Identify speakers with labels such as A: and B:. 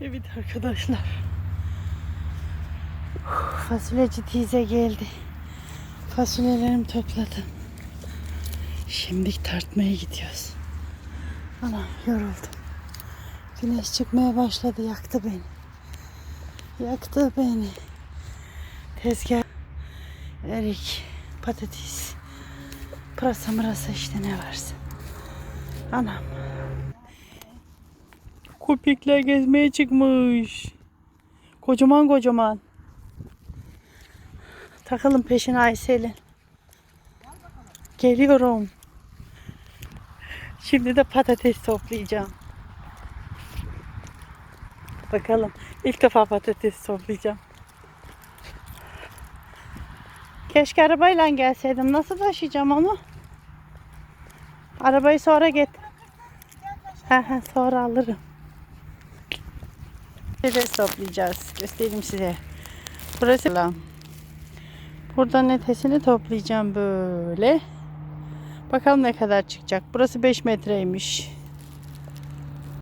A: Evet arkadaşlar. Fasulyeci teyze geldi. Fasulyelerimi topladım. Şimdi tartmaya gidiyoruz. Ana yoruldum. Güneş çıkmaya başladı. Yaktı beni. Yaktı beni. Tezgah. Erik. Patates. Pırasa mırasa işte ne varsa. Anam. Köpekler gezmeye çıkmış. Kocaman kocaman. Takalım peşine Aysel'in. Geliyorum. Şimdi de patates toplayacağım. Bakalım. İlk defa patates toplayacağım. Keşke arabayla gelseydim. Nasıl taşıyacağım onu? Arabayı sonra get. He he sonra alırım. Patates toplayacağız. Göstereyim size. Burası lan. Buradan etesini toplayacağım böyle. Bakalım ne kadar çıkacak. Burası 5 metreymiş.